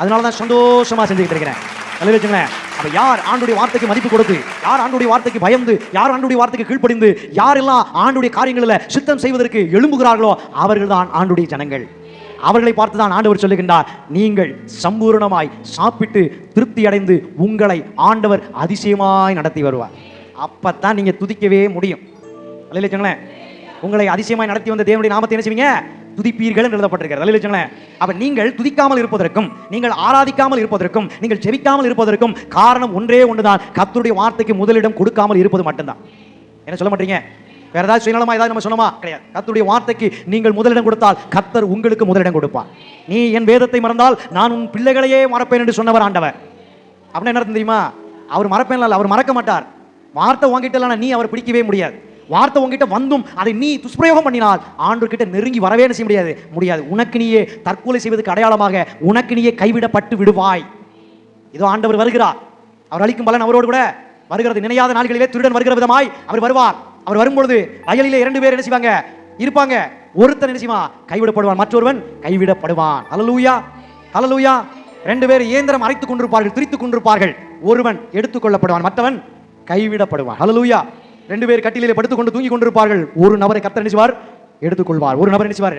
அதனால தான் சந்தோஷமாக செஞ்சுக்கிட்டு இருக்கிறேன். நல்ல வச்சுங்களேன். யார் ஆண்டுடைய வார்த்தைக்கு மதிப்பு கொடுத்து யார் ஆண்டுடைய வார்த்தைக்கு பயந்து யார் ஆண்டுடைய வார்த்தைக்கு கீழ்ப்படிந்து யாரெல்லாம் ஆண்டுடைய காரியங்களில் சித்தம் செய்வதற்கு எழும்புகிறார்களோ அவர்கள் தான் ஆண்டுடைய ஜனங்கள். அவர்களை பார்த்து தான் ஆண்டவர் சொல்லுகின்றார் நீங்கள் சம்பூரணமாய் சாப்பிட்டு திருப்தி அடைந்து உங்களை ஆண்டவர் அதிசயமாய் நடத்தி வருவார். அப்பத்தான் நீங்க துதிக்கவே முடியும். அல்ல இல்லைங்களேன் உங்களை அதிசயமாய் நடத்தி வந்த தேவனுடைய நாமத்தை என்ன செய்வீங்க? துதிப்பீர்கள் என்று எழுதப்பட்டிருக்கிறது. அப்ப நீங்கள் துதிக்காமல் இருப்பதற்கும் நீங்கள் ஆராதிக்காமல் இருப்பதற்கும் நீங்கள் செவிக்காமல் இருப்பதற்கும் காரணம் ஒன்றே ஒன்றுதான். கத்தருடைய வார்த்தைக்கு முதலிடம் கொடுக்காமல் இருப்பது மட்டும்தான். என்ன சொல்ல மாட்டீங்க? வேற ஏதாவது சுயநலமா ஏதாவது நம்ம சொன்னோமா? கிடையாது. கத்தருடைய வார்த்தைக்கு நீங்கள் முதலிடம் கொடுத்தால் கத்தர் உங்களுக்கு முதலிடம் கொடுப்பார். நீ என் வேதத்தை மறந்தால் நான் உன் பிள்ளைகளையே மறப்பேன் என்று சொன்னவர் ஆண்டவர். அப்படின்னா என்ன தெரியுமா? அவர் மறப்பேன் அவர் மறக்க மாட்டார். வார்த்தை உங்ககிட்ட நீ அவர் பிடிக்கவே முடியாது. வார்த்தை உங்ககிட்ட வந்தும் அதை நீ துஷ்பிரயோகம் பண்ணினால் ஆண்டு கிட்ட நெருங்கி வரவே என்ன செய்ய முடியாது? முடியாது. உனக்கு நீயே தற்கொலை செய்வதற்கு அடையாளமாக உனக்கு நீயே கைவிடப்பட்டு விடுவாய். இதோ ஆண்டவர் வருகிறார். அவர் அளிக்கும் பலன் அவரோடு கூட வருகிறது. நினையாத நாள்களிலே திருடன் வருகிற விதமாய் அவர் வருவார். அவர் வரும்பொழுது வயலிலே இரண்டு பேர் என்ன செய்வாங்க? இருப்பாங்க. ஒருத்தன் என்ன செய்வான்? கைவிடப்படுவான். மற்றொருவன் கைவிடப்படுவான். அலலூயா அலலூயா ரெண்டு பேர் இயந்திரம் அரைத்துக் கொண்டிருப்பார்கள் திரித்துக் கொண்டிருப்பார்கள். ஒருவன் எடுத்துக்கொள்ளப்படுவான் மற்றவன் கைவிடப்படுவான். அலலூயா ரெண்டு பேர் கட்டிலே படுத்துக்கொண்டு தூங்கி கொண்டிருப்பார்கள் ஒரு நபரை கத்தர் நினைச்சுவார் எடுத்துக்கொள்வார். ஒரு நபர் நினைச்சுவார்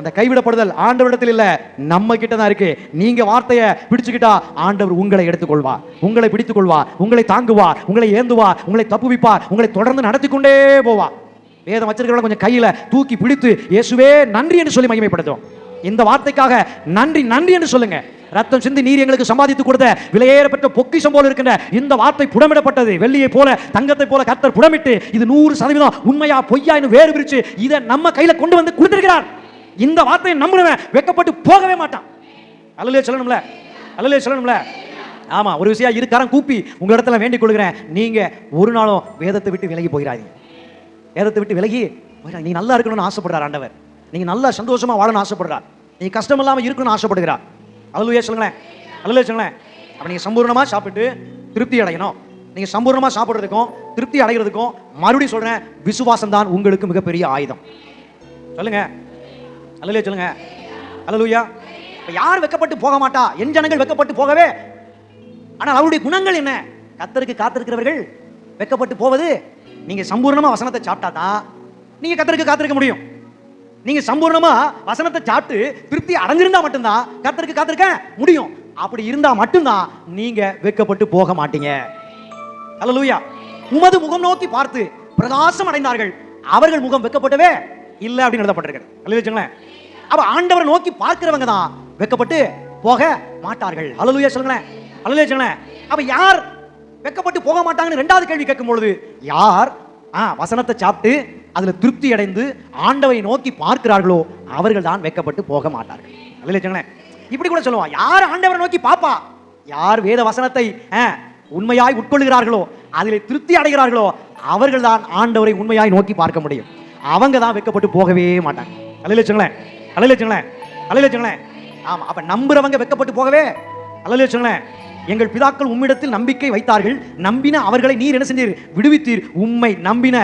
அந்த கைவிடப்படுதல் ஆண்டவரிடத்தில் இல்ல நம்ம கிட்ட தான் இருக்கு. நீங்க வார்த்தையை பிடிச்சுக்கிட்டா ஆண்டவர் உங்களை எடுத்துக்கொள்வார். உங்களை பிடித்துக் கொள்வார் உங்களை தாங்குவார். உங்களை ஏந்துவார். உங்களை தப்புவிப்பார். உங்களை தொடர்ந்து நடத்தி கொண்டே போவார். வேதம் வச்சிருக்கிறவங்க கொஞ்சம் கையில தூக்கி பிடித்து இயேசுவே நன்றி என்று சொல்லி மகிமைப்படுத்தும் இந்த வார்த்தைக்காக நன்றி நன்றி என்று சொல்லுங்க. ரத்தம் சிந்தி நீர் எங்களுக்கு சம்பாதித்து கொடுத்த விலையேறப்பட்ட பொக்கிஷம் போல இருக்கின்ற இந்த வார்த்தை புடமிடப்பட்டது. வெள்ளியை போல தங்கத்தை போல கத்தர் புடமிட்டு இது நூறு சதவீதம் உண்மையா பொய்யான்னு வேறு பிரிச்சு இதை நம்ம கையில கொண்டு வந்து கொடுத்திருக்கிறார். இந்த வார்த்தையை நம்பினவன் வெக்கப்பட்டு போகவே மாட்டான். அல்லலே சொல்லணும்ல? அல்லலே சொல்லணும்ல? ஆமா ஒரு விஷயம் இருக்காரன் கூப்பி உங்களிடத்துல வேண்டிக் கொள்கிறேன். நீங்க ஒரு நாளும் வேதத்தை விட்டு விலகி போயிடாதீங்க. வேதத்தை விட்டு விலகி நீ நல்லா இருக்கணும்னு ஆசைப்படுறார் ஆண்டவர். நீங்கள் நல்லா சந்தோஷமாக வாழணும்னு ஆசைப்படுறா. நீ கஷ்டம் இல்லாமல் இருக்கணும்னு ஆசைப்படுகிறா. அல்லலுயா சொல்லுங்களேன். அல்லலுயா சொல்லுங்களேன். அப்போ நீங்கள் சம்பூர்ணமாக சாப்பிட்டு திருப்தி அடையணும். நீங்கள் சம்பூர்ணமாக சாப்பிட்றதுக்கும் திருப்தி அடைகிறதுக்கும் மறுபடியும் சொல்கிறேன் விசுவாசம் தான் உங்களுக்கு மிகப்பெரிய ஆயுதம். சொல்லுங்க. அல்லலுயா சொல்லுங்க. அல்லலுயா இப்போ யார் வெக்கப்பட்டு போக மாட்டா? என் ஜனங்கள் வெக்கப்பட்டு போகவே. ஆனால் அவருடைய குணங்கள் என்ன? கத்தருக்கு காத்திருக்கிறவர்கள் வெக்கப்பட்டு போவது நீங்கள் சம்பூர்ணமாக வசனத்தை சாப்பிட்டா தான் நீங்கள் கத்தருக்கு காத்திருக்க முடியும். நீங்க சம்பூர்ணமா வசனத்தை சாப்பிட்டு திருப்தி அடைஞ்சிருந்தா மட்டும்தான் கத்தருக்கு காத்திருக்க முடியும். அப்படி இருந்தா மட்டும்தான் நீங்க வெக்கப்பட்டு போக மாட்டீங்க. அல்லேலூயா உமது முகம் நோக்கி பார்த்து பிரகாசம் அடைந்தார்கள். அவர்கள் முகம் வெக்கப்பட்டவே இல்லை அப்படின்னு எழுதப்பட்டிருக்கிறது. அல்லேலூச்சுங்களேன் அப்ப ஆண்டவரை நோக்கி பார்க்கிறவங்க தான் வெக்கப்பட்டு போக மாட்டார்கள். அல்லேலூயா சொல்லுங்களேன். அல்லேலூயா சொல்லுங்களேன். அப்ப யார் வெக்கப்பட்டு போக மாட்டாங்கன்னு ரெண்டாவது கேள்வி கேட்கும் பொழுது யார்? ஆ வசனத்தை சாப்பிட்டு அதில் திருப்தி அடைந்து ஆண்டவரை நோக்கி பார்க்கிறார்களோ அவர்கள் தான் வைக்கப்பட்டு போக மாட்டார்கள். அல்லேலூயா இப்படி கூட சொல்லுவான் யார் ஆண்டவரை நோக்கி பாப்பா யார் வேத வசனத்தை ஆ, உண்மையாய் உட்கொள்கிறார்களோ அதில் திருப்தி அடைகிறார்களோ அவர்கள் தான் ஆண்டவரை உண்மையாய் நோக்கி பார்க்க முடியும். அவங்க தான் வைக்கப்பட்டு போகவே மாட்டாங்க. அலையில வச்சுங்களேன் அலையில வச்சுங்களேன் அலையில வச்சுங்களேன் ஆமா அப்ப நம்புறவங்க வைக்கப்பட்டு போகவே அலையில வச்சுங்களேன் எங்கள் பிதாக்கள் உம்மிடத்தில் நம்பிக்கை வைத்தார்கள். நம்பின அவர்களை நீர் என்ன செஞ்சீர்? விடுவித்தீர். உம்மை நம்பின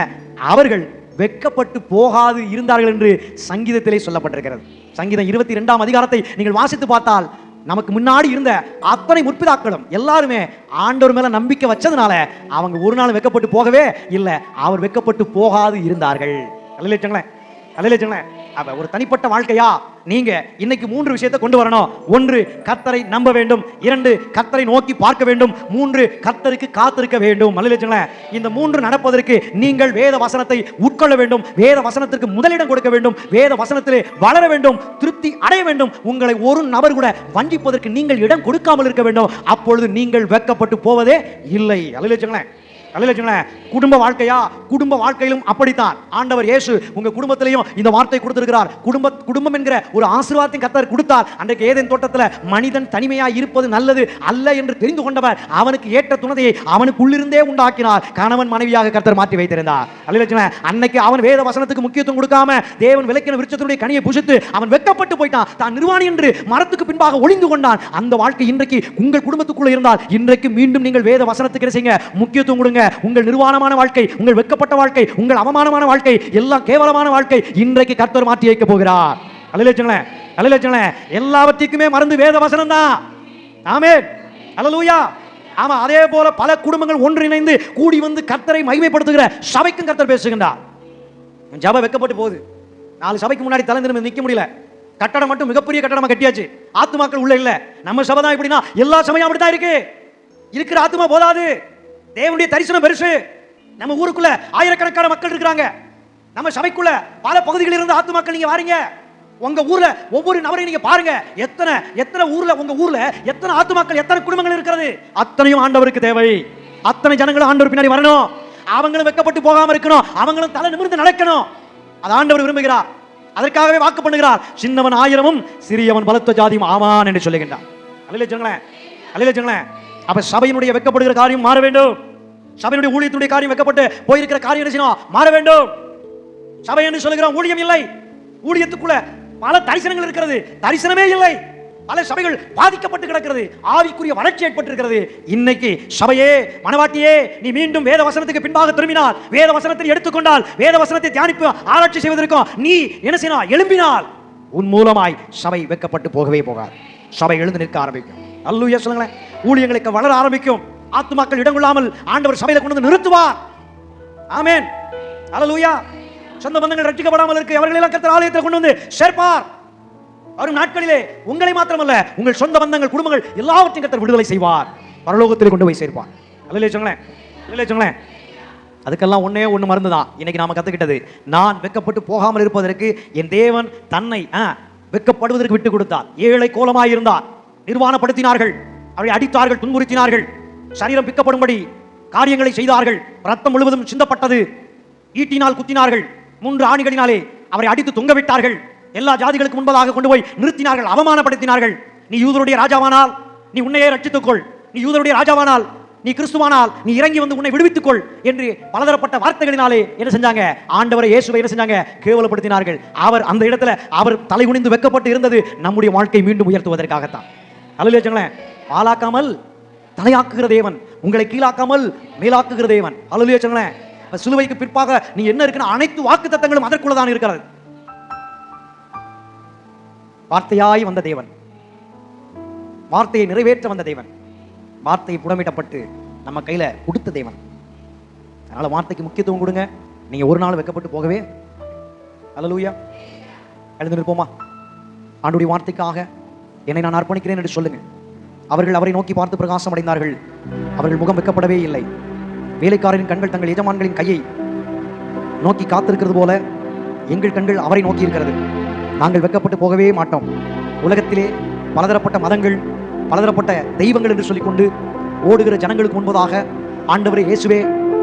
அவர்கள் வெக்கப்பட்டு போகாது இருந்தார்கள் என்று சங்கீதத்திலே சொல்லப்பட்டிருக்கிறது. சங்கீதம் இருபத்தி ரெண்டாம் அதிகாரத்தை நீங்கள் வாசித்து பார்த்தால் நமக்கு முன்னாடி இருந்த அத்தனை முற்பிதாக்களும் எல்லாருமே ஆண்டவர் மேல நம்பிக்கை வச்சதுனால அவங்க ஒரு நாள் வெக்கப்பட்டு போகவே இல்லை. அவர் வெக்கப்பட்டு போகாது இருந்தார்கள். அல்லைங்களேன் அல்லைங்களேன் அப்ப ஒரு தனிப்பட்ட வாழ்க்கையா? நீங்க இன்னைக்கு மூன்று விஷயத்தை கொண்டு வரணும். ஒன்று கத்தரை நம்ப வேண்டும். இரண்டு கத்தரை நோக்கி பார்க்க வேண்டும். மூன்று கத்தருக்கு காத்திருக்க வேண்டும். அல்லைங்களேன் இந்த மூன்று நடப்பதற்கு நீங்கள் வேத வசனத்தை உட்கொள்ள வேண்டும். வேத வசனத்திற்கு முதலிடம் கொடுக்க வேண்டும். வேத வசனத்திலே வளர வேண்டும். திருப்தி அடைய வேண்டும். உங்களை ஒரு நபர் கூட வஞ்சிப்பதற்கு நீங்கள் இடம் கொடுக்காமல் இருக்க வேண்டும். அப்பொழுது நீங்கள் வெட்கப்பட்டு போவதே இல்லை. அல்லைங்களேன் அல்லைங்களேன் குடும்ப வாழ்க்கையா? குடும்ப வாழ்க்கையிலும் அப்படித்தான். ஆண்டவர் இயேசு உங்க குடும்பத்திலையும் இந்த வார்த்தை கொடுத்திருக்கிறார். குடும்ப குடும்பம் என்கிற ஒரு ஆசீர்வாதத்தின் கத்தர் கொடுத்தார். அன்றைக்கு ஏதேன் தோட்டத்தில் மனிதன் தனிமையா இருப்பது நல்லது அல்ல என்று தெரிந்து கொண்டவர் அவனுக்கு ஏற்ற துணதையை அவனுக்குள்ளிருந்தே உண்டாக்கினார். கணவன் மனைவியாக கத்தர் மாற்றி வைத்திருந்தார். அல்லைங்களேன் அன்னைக்கு அவன் வேத வசனத்துக்கு முக்கியத்துவம் கொடுக்காம தேவன் விளக்கின விருட்சத்தினுடைய கனியை புசித்து அவன் வெட்கப்பட்டு போயிட்டான். தான் நிர்வாணி என்று மரத்துக்கு பின்பாக ஒளிந்து கொண்டான். அந்த வாழ்க்கை இன்றைக்கு உங்கள் குடும்பத்துக்குள்ள இருந்தால் இன்றைக்கு மீண்டும் நீங்கள் வேத வசனத்துக்கு செய்யுங்க? முக்கியத்துவம் கொடுங்க. உங்கள் நிர்வாணமான வாழ்க்கை உங்கள் வெட்கப்பட்ட வாழ்க்கை உங்கள் அவமானமான வாழ்க்கை எல்லாம் கேவலமான வாழ்க்கை இன்றைக்கு கர்த்தர் மாற்றி வைக்க போகிறார். அல்லைங்களேன் அல்லைங்களேன் எல்லாவற்றுக்குமே மறந்து வேத வசனம் தான் ஆமே அலலூயா ஆமா அதே போல பல குடும்பங்கள் ஒன்றிணைந்து கூடி வந்து கர்த்தரை மகிமைப்படுத்துகிற சபைக்கும் கர்த்தர் பேசுகின்றார். ஜப வெக்கப்பட்டு போகுது. நாலு சபைக்கு முன்னாடி தலை நிக்க முடியல. கட்டடம் மட்டும் மிகப்பெரிய கட்டடமா கட்டியாச்சு. ஆத்துமாக்கள் உள்ள இல்ல. நம்ம சபை தான் எப்படின்னா எல்லா சபையும் அப்படித்தான் இருக்கு. இருக்கிற ஆத்துமா போதாது. தேவனுடைய தரிசனம் பெருசு. நம்ம ஊருக்குள்ள ஆயிரக்கணக்கான மக்கள் இருக்கிறாங்க. நம்ம சபைக்குள்ள பல பகுதிகளில் இருந்து ஆத்துமாக்கள் நீங்க வாரீங்க. உங்க ஊர்ல ஒவ்வொரு நபரையும் நீங்க பாருங்க. எத்தனை எத்தனை ஊர்ல உங்க ஊர்ல எத்தனை ஆத்துமாக்கள் எத்தனை குடும்பங்கள் இருக்கிறது? அத்தனையும் ஆண்டவருக்கு தேவை. அத்தனை ஜனங்களும் ஆண்டவர் பின்னாடி வரணும். அவங்களும் வெக்கப்பட்டு போகாம இருக்கணும். அவங்களும் தலை நிமிர்ந்து நடக்கணும். அது ஆண்டவர் விரும்புகிறார். அதற்காகவே வாக்கு பண்ணுகிறார். சின்னவன் ஆயிரமும் சிறியவன் பலத்த ஜாதியும் ஆமான் என்று சொல்லுகின்றார். அல்ல சொல்லுங்களேன் அல்ல சொல்லுங்களேன் அப்ப சபையினுடைய வெக்கப்படுகிற காரியம் மாற வேண்டும். சபையினுடைய ஊழியத்துடைய காரியம் வெக்கப்பட்டு போயிருக்கிற காரியம் என்ன செய்யணும்? மாற வேண்டும். சபை என்று சொல்லுகிறோம் ஊழியம் இல்லை. ஊழியத்துக்குள்ள பல தரிசனங்கள் இருக்கிறது. தரிசனமே இல்லை. பல சபைகள் பாதிக்கப்பட்டு கிடக்கிறது. ஆவிக்குரிய வளர்ச்சி ஏற்பட்டிருக்கிறது. இன்னைக்கு சபையே மனவாட்டியே நீ மீண்டும் வேத வசனத்துக்கு பின்பாக திரும்பினால் வேத வசனத்தை எடுத்துக்கொண்டால் வேத வசனத்தை தியானிப்பு ஆராய்ச்சி செய்வதற்கும் நீ என்ன செய்யணும்? எழும்பினால் உன் மூலமாய் சபை வெக்கப்பட்டு போகவே போகாது. சபை எழுந்து நிற்க ஆரம்பிக்கும். அல்லூயா சொல்லுங்களேன். ஊழியங்களுக்கு வளர ஆரம்பிக்கும். ஆத்துமாக்கள் இடம் கொள்ளாமல் ஆண்டவர் சபையில கொண்டு வந்து நிறுத்துவார் ஆமேன். அல்லேலூயா. சொந்த பந்தங்கள் ரட்சிக்கப்படாமல் இருக்கு அவர்களை எல்லாம் கத்தர் ஆலயத்தில் கொண்டு வந்து சேர்ப்பார். வரும் நாட்களிலே உங்களை மாத்திரமல்ல உங்கள் சொந்த பந்தங்கள் குடும்பங்கள் எல்லாவற்றையும் கத்தர் விடுதலை செய்வார். பரலோகத்தில் கொண்டு போய் சேர்ப்பார். அல்லையே சொல்லுங்களேன். அல்லையே சொல்லுங்களேன். அதுக்கெல்லாம் ஒன்றே ஒன்று மருந்து தான் இன்னைக்கு நாம கத்துக்கிட்டது நான் வெக்கப்பட்டு போகாமல் இருப்பதற்கு என் தேவன் தன்னை ஆ, வெட்கப்படுவதற்கு விட்டு கொடுத்தார். ஏழை கோலமாக இருந்தார் நிர்வாணப்படுத்தினார்கள். அவரை அடித்தார்கள் துன்புறுத்தினார்கள். சரீரம் பிக்கப்படும்படி காரியங்களை செய்தார்கள். ரத்தம் முழுவதும் சிந்தப்பட்டது. ஈட்டினால் குத்தினார்கள். மூன்று ஆணிகளினாலே அவரை அடித்து தொங்கவிட்டார்கள். எல்லா ஜாதிகளுக்கு முன்பதாக கொண்டு போய் நிறுத்தினார்கள் அவமானப்படுத்தினார்கள். நீ யூதருடைய ராஜாவானால் நீ உன்னையே ரட்சித்துக்கொள். நீ யூதருடைய ராஜாவானால் நீ கிறிஸ்துவானால் நீ இறங்கி வந்து உன்னை விடுவித்துக்கொள் என்று பலதரப்பட்ட வார்த்தைகளினாலே என்ன செஞ்சாங்க? ஆண்டவரை இயேசுவை என்ன செஞ்சாங்க? கேவலப்படுத்தினார்கள். அவர் அந்த இடத்துல அவர் தலைகுனிந்து வெக்கப்பட்டு இருந்தது நம்முடைய வாழ்க்கை மீண்டும் உயர்த்துவதற்காகத்தான். அல்லையா வச்சுங்களேன். பாலாக்காமல் தலையாக்குகிற தேவன் உங்களை கீழாக்காமல் மேலாக்குகிற தேவன். அல்லையா வச்சுங்களேன். சிலுவைக்கு பிற்பாக நீ என்ன இருக்குன்னு அனைத்து வாக்கு தத்தங்களும் அதற்குள்ளதான் இருக்கிறது வார்த்தையாய் வந்த தேவன். வார்த்தையை நிறைவேற்ற வந்த தேவன். வார்த்தையை புடமிட்டப்பட்டு நம்ம கையில கொடுத்த தேவன். அதனால வார்த்தைக்கு முக்கியத்துவம் கொடுங்க. நீங்க ஒரு நாள் வெக்கப்பட்டு போகவே. அல்லலூயா எழுந்து நிற்போமா? ஆண்டுடைய வார்த்தைக்காக என்னை நான் அர்ப்பணிக்கிறேன் என்று சொல்லுங்க அவர்கள் அவரை நோக்கி பார்த்து பிரகாசம் அடைந்தார்கள். அவர்கள் முகம் வெக்கப்படவே இல்லை. வேலைக்காரரின் கண்கள் தங்கள் எஜமான்களின் கையை நோக்கி காத்திருக்கிறது போல எங்கள் கண்கள் அவரை நோக்கி இருக்கிறது நாங்கள் வெக்கப்பட்டு போகவே மாட்டோம். உலகத்திலே பலதரப்பட்ட மதங்கள் பலதரப்பட்ட தெய்வங்கள் என்று சொல்லிக்கொண்டு ஓடுகிற ஜனங்களுக்கு முன்பதாக ஆண்டவரை இயேசுவே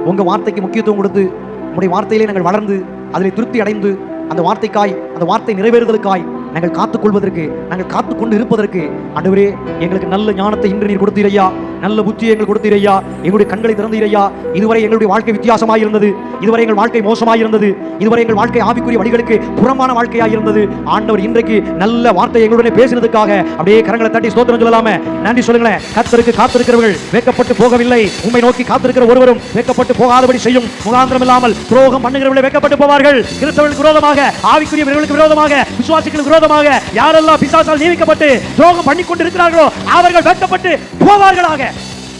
உங்கள் வார்த்தைக்கு முக்கியத்துவம் கொடுத்து உங்களுடைய வார்த்தையிலே நாங்கள் வளர்ந்து அதில் திருப்தி அடைந்து அந்த வார்த்தைக்காய் அந்த வார்த்தை நிறைவேறுதலுக்காய் நாங்கள் காத்துக்கொள்வதற்கு நாங்கள் காத்துக்கொண்டு இருப்பதற்கு ஆண்டவரே எங்களுக்கு நல்ல ஞானத்தை இன்று நீர் கொடுத்தீரையா நல்ல புத்தியை எங்களுக்கு கொடுத்தீரையா? எங்களுடைய கண்களை திறந்தீரையா? இதுவரை எங்களுடைய வாழ்க்கை வித்தியாசமாக இருந்தது இதுவரை எங்கள் வாழ்க்கை மோசமாக இருந்தது இதுவரை எங்கள் வாழ்க்கை ஆவிக்குரிய வழிகளுக்கு புறமான வாழ்க்கையாக இருந்தது ஆண்டவர் இன்றைக்கு நல்ல வார்த்தை எங்களுடனே பேசினதுக்காக அப்படியே கரங்களை தட்டி ஸ்தோத்திரம் சொல்லலாமே. நன்றி சொல்லுங்களேன். கத்தருக்கு காத்திருக்கிறவர்கள் வெக்கப்பட்டு போகவில்லை. உண்மை நோக்கி காத்திருக்கிற ஒருவரும் வெக்கப்பட்டு போகாதபடி செய்யும். முகாந்திரம் இல்லாமல் துரோகம் பண்ணுகிறவர்களை வெக்கப்பட்டு போவார்கள். கிறிஸ்தவர்களுக்கு விரோதமாக ஆவிக்குரியவர்களுக்கு விரோதமாக விசுவாசிகளுக்கு விரோதமாக யாரெல்லாம் பிசாசால் நியமிக்கப்பட்டு துரோகம் பண்ணி கொண்டிருக்கிறார்களோ அவர்கள் வெட்டப்பட்டு போவார்களாக.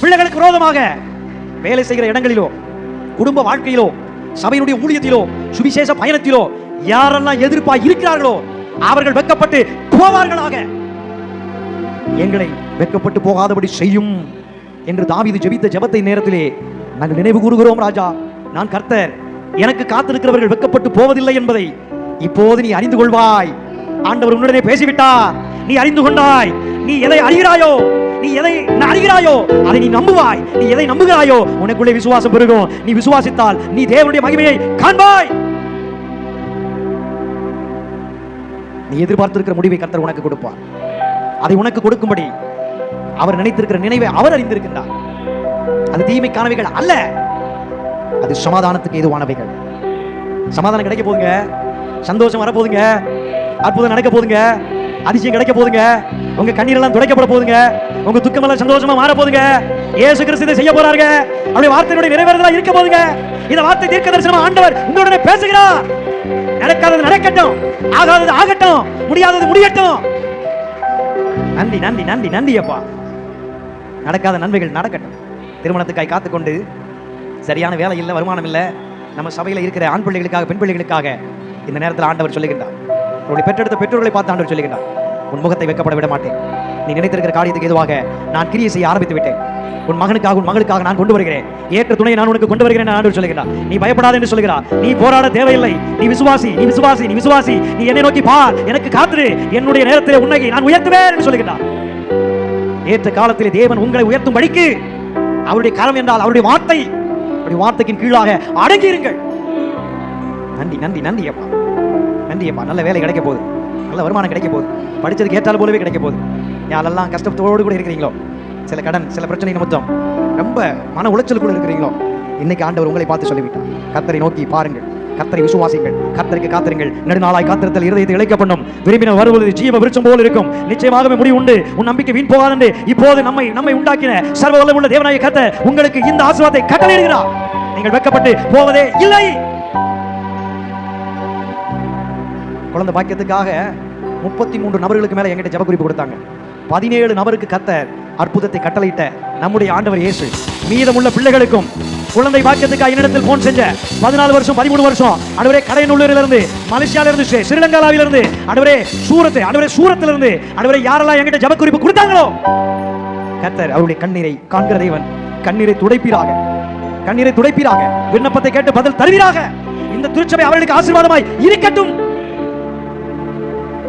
பிள்ளைகளுக்கு விரோதமாக வேலை செய்கிற இடங்களிலோ குடும்ப வாழ்க்கையிலோ சபையினுடைய ஊழியத்திலோ சுவிசேஷ பயணத்திலோ யாரெல்லாம் எதிர்ப்பா இருக்கிறார்களோ அவர்கள் வெக்கப்பட்டு போவார்களாக. எங்களை வெக்கப்பட்டு போகாதபடி செய்யும் என்று தாவிது ஜெபித்த ஜெபத்தை நேரத்திலே நாங்கள் நினைவு கூறுகிறோம் ராஜா. நான் கர்த்தர் எனக்கு காத்திருக்கிறவர்கள் வெக்கப்பட்டு போவதில்லை என்பதை இப்போது நீ அறிந்து கொள்வாய். ஆண்டவர் உன்னுடனே பேசிவிட்டார். நீ அறிந்து கொண்டாய். நீ எதை அறிகிறாயோ நீ எதை அறிகிறாயோ அதை நீ நம்புவாய். நீ எதை நம்புகிறாயோ உனக்குள்ளே விசுவாசம் பெருகும். நீ விசுவாசித்தால் நீ தேவனுடைய மகிமையை காண்பாய். நீ எதிர்பார்த்திருக்கிற முடிவை கத்தர் உனக்கு கொடுப்பார். அதை உனக்கு கொடுக்கும்படி அவர் நினைத்திருக்கிற நினைவை அவர் அறிந்திருக்கின்றார். அது தீமைக்கானவைகள் அல்ல. அது சமாதானத்துக்கு ஏதுவானவைகள். சமாதானம் கிடைக்க போதுங்க. சந்தோஷம் வர போதுங்க அற்புதம் நடக்க போதுங்க அதிசயம் கிடைக்க போதுங்க உங்க கண்ணீரெல்லாம் துடைக்கப்பட போதுங்க உங்க துக்கமெல்லாம் சந்தோஷமா மாற போதுங்க இயேசு கிறிஸ்து இதை செய்ய போறாருங்க. அவருடைய வார்த்தையினுடைய நிறைவேறதெல்லாம் இருக்க போதுங்க இந்த வார்த்தை தீர்க்க தரிசனம் ஆண்டவர் உங்களுடனே பேசுகிறார். நடக்காதது நடக்கட்டும். ஆகாதது ஆகட்டும். முடியாதது முடியட்டும். நன்றி நன்றி நன்றி நன்றி அப்பா. நடக்காத நன்மைகள் நடக்கட்டும். திருமணத்துக்காய் காத்துக்கொண்டு சரியான வேலை இல்லை வருமானம் இல்லை. நம்ம சபையில் இருக்கிற ஆண் பிள்ளைகளுக்காக பெண் பிள்ளைகளுக்காக இந்த நேரத்தில் ஆண்டவர் சொல்லுகின்றார். உன்னுடைய பெற்றெடுத்த பெற்றோர்களை பார்த்து ஆண்டவர் சொல்லுகின்றார். உன் முகத்தை வைக்கப்பட விட மாட்டேன். நீ நினைத்திருக்கிற காரியத்துக்கு எதுவாக நான் கிரியை செய்ய ஆரம்பித்து விட்டேன். உன் மகனுக்காக உன் மகளுக்காக நான் கொண்டு வருகிறேன். ஏற்ற துணையை நான் உனக்கு கொண்டு வருகிறேன் என்று ஆண்டவர் சொல்லுகிறார் நீ பயப்படாத என்று சொல்கிறார் நீ போராட தேவையில்லை. நீ விசுவாசி நீ விசுவாசி நீ விசுவாசி. நீ என்னை நோக்கி பா எனக்கு காத்திரு. என்னுடைய நேரத்தில் உன்னை நான் உயர்த்துவேன் என்று சொல்லுகிறார் ஏற்ற காலத்தில் தேவன் உங்களை உயர்த்தும் படிக்கு அவருடைய கரம் என்றால் அவருடைய வார்த்தை. அவருடைய வார்த்தைக்கின் கீழாக அடங்கியிருங்கள். நன்றி நன்றி நன்றி அப்பா. நன்றி நல்ல வேலை கிடைக்க போகுது. நல்ல வருமானம் கிடைக்க போகுது. படிச்சதுக்கு ஏற்றால் போலவே கிடைக்க போகுது. யாரெல்லாம் கஷ்டத்தோடு கூட இருக்கிறீங்களோ சில கடன் சில பிரச்சனை நிமித்தம் ரொம்ப மன உளைச்சலுக்குள்ள இருக்கிறீங்களோ இன்னைக்கு ஆண்டவர் உங்களை பார்த்து சொல்லிவிட்டார். கத்தரை நோக்கி பாருங்கள். கத்தரை விசுவாசிங்கள் கத்தருக்கு காத்திருங்கள். நெடுநாளாய் காத்திரத்தில் இருதயத்தை இழைக்க பண்ணும் விரும்பின வருவது ஜீவ விருச்சம் போல் இருக்கும். நிச்சயமாகவே முடிவு உண்டு. உன் நம்பிக்கை வீண் போகாதென்று இப்போது நம்மை நம்மை உண்டாக்கின சர்வ வல்லமுள்ள தேவனாய கத்த உங்களுக்கு இந்த ஆசீர்வாதத்தை கட்டளையிடுகிறார். நீங்கள் வெக்கப்பட்டு போவதே இல்லை. குழந்தை பாக்கியத்துக்காக முப்பத்தி மூன்று நபர்களுக்கு மேல என்கிட்ட ஜபக்குறிப்பு கொடுத்தாங்க. பதினேழு நபருக்கு கத்தர் அற்புதத்தை கட்டளையிட்ட நம்முடைய ஆண்டவர் இயேசு. மீதமுள்ள பிள்ளைகளுக்கும் குழந்தை பாக்கியத்துக்காக என்னிடத்தில் போன் செஞ்ச பதினாலு வருஷம் பதிமூணு வருஷம். அனுவரே கடையநல்லூரில் இருந்து மலேசியால இருந்து ஸ்ரீ- ஸ்ரீலங்காவில இருந்து அனுவரே சூரத்து அனுவரே சூரத்துல இருந்து அனுவரே யாரெல்லாம் என்கிட்ட ஜபக்குறிப்பு கொடுத்தாங்களோ? கத்தர் அவருடைய கண்ணீரை காண்கிற தேவன் கண்ணீரை துடைப்பீராக. கண்ணீரை துடைப்பீராக. விண்ணப்பத்தை கேட்டு பதில் தருவீராக. இந்த திருச்சபை அவர்களுக்கு ஆசீர்வாதமாய் இருக்கட்டும்.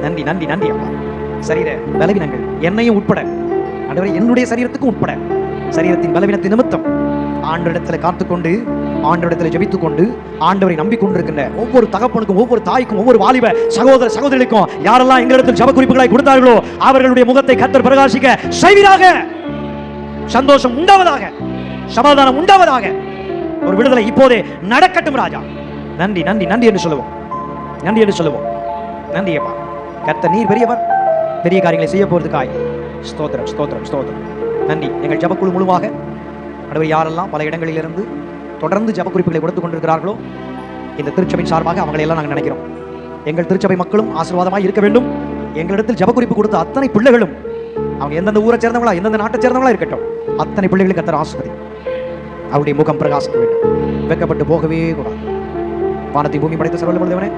நன்றி நன்றி நன்றி அப்பா. சரீர பலவீனங்கள் என்னையும் உட்பட ஆண்டவரை என்னுடைய சரீரத்துக்கும் உட்பட சரீரத்தின் பலவீனத்தின் நிமித்தம் ஆண்டவரிடத்தில் காத்துக்கொண்டு ஆண்டவரிடத்தில் ஜெபித்துக்கொண்டு ஆண்டவரை நம்பிக்கொண்டிருக்கின்ற ஒவ்வொரு தகப்பனுக்கும் ஒவ்வொரு தாய்க்கும் ஒவ்வொரு வாலிப சகோதர சகோதரிக்கும் யாரெல்லாம் எங்களிடத்தில் ஜப குறிப்புகளை கொடுத்தார்களோ அவர்களுடைய முகத்தை கத்தர் பிரகாசிக்க செய்வீராக சந்தோஷம் உண்டாவதாக சமாதானம் உண்டாவதாக ஒரு விடுதலை இப்போதே நடக்கட்டும் ராஜா. நன்றி நன்றி நன்றி என்று சொல்லுவோம். நன்றி என்று சொல்லுவோம். நன்றி அப்பா கர்த்த நீர் பெரியவர். பெரிய காரியங்களை செய்ய போகிறதுக்காய் ஸ்தோத்திரம் ஸ்தோத்திரம் ஸ்தோத்திரம். நன்றி. எங்கள் ஜபக்குழு முழுவாக அடுவர் யாரெல்லாம் பல இடங்களிலிருந்து தொடர்ந்து ஜப குறிப்புகளை கொடுத்து கொண்டிருக்கிறார்களோ இந்த திருச்சபை சார்பாக அவங்களை எல்லாம் நாங்கள் நினைக்கிறோம். எங்கள் திருச்சபை மக்களும் ஆசீர்வாதமாக இருக்க வேண்டும். எங்களிடத்தில் ஜப குறிப்பு கொடுத்த அத்தனை பிள்ளைகளும் அவங்க எந்தெந்த ஊரை சேர்ந்தவங்களா எந்தெந்த நாட்டை சேர்ந்தவங்களா இருக்கட்டும் அத்தனை பிள்ளைகளுக்கு அத்தனை ஆசிர்வதி அவருடைய முகம் பிரகாசிக்க வேண்டும். வெக்கப்பட்டு போகவே கூடாது. வானத்தை பூமி படைத்த சர்வல தேவனே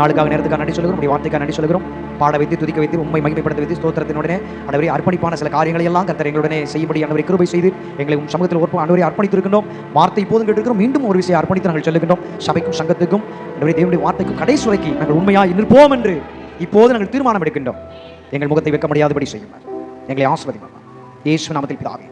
நாளுக்காக நேரத்துக்காக நன்றி சொல்கிறோம் உடைய வார்த்தைக்காக நன்றி சொல்கிறோம் பாட வைத்து துதிக்க வைத்து உண்மை மகிமைப்படுத்த வைத்து ஸ்தோத்திரத்தினுடனே அனைவரை அர்ப்பணிப்பான சில காரியங்களை எல்லாம் கத்தர் எங்களுடனே செய்யும்படி அனைவரை கிருபை செய்து எங்களை உன் சமூகத்தில் ஒருப்ப அனைவரை அர்ப்பணித்திருக்கின்றோம். வார்த்தை போதும் கேட்டிருக்கிறோம். மீண்டும் ஒரு விஷயம் அர்ப்பணித்து நாங்கள் சொல்லுகின்றோம். சபைக்கும் சங்கத்துக்கும் அனைவரை தேவனுடைய வார்த்தைக்கும் கடைசி வரைக்கும் நாங்கள் உண்மையாக நிற்போம் என்று இப்போது நாங்கள் தீர்மானம் எடுக்கின்றோம் எங்கள் முகத்தை வைக்க முடியாதபடி செய்யும் எங்களை ஆசிர்வதிப்பார் இயேசு நாமத்தில் பிதாவே.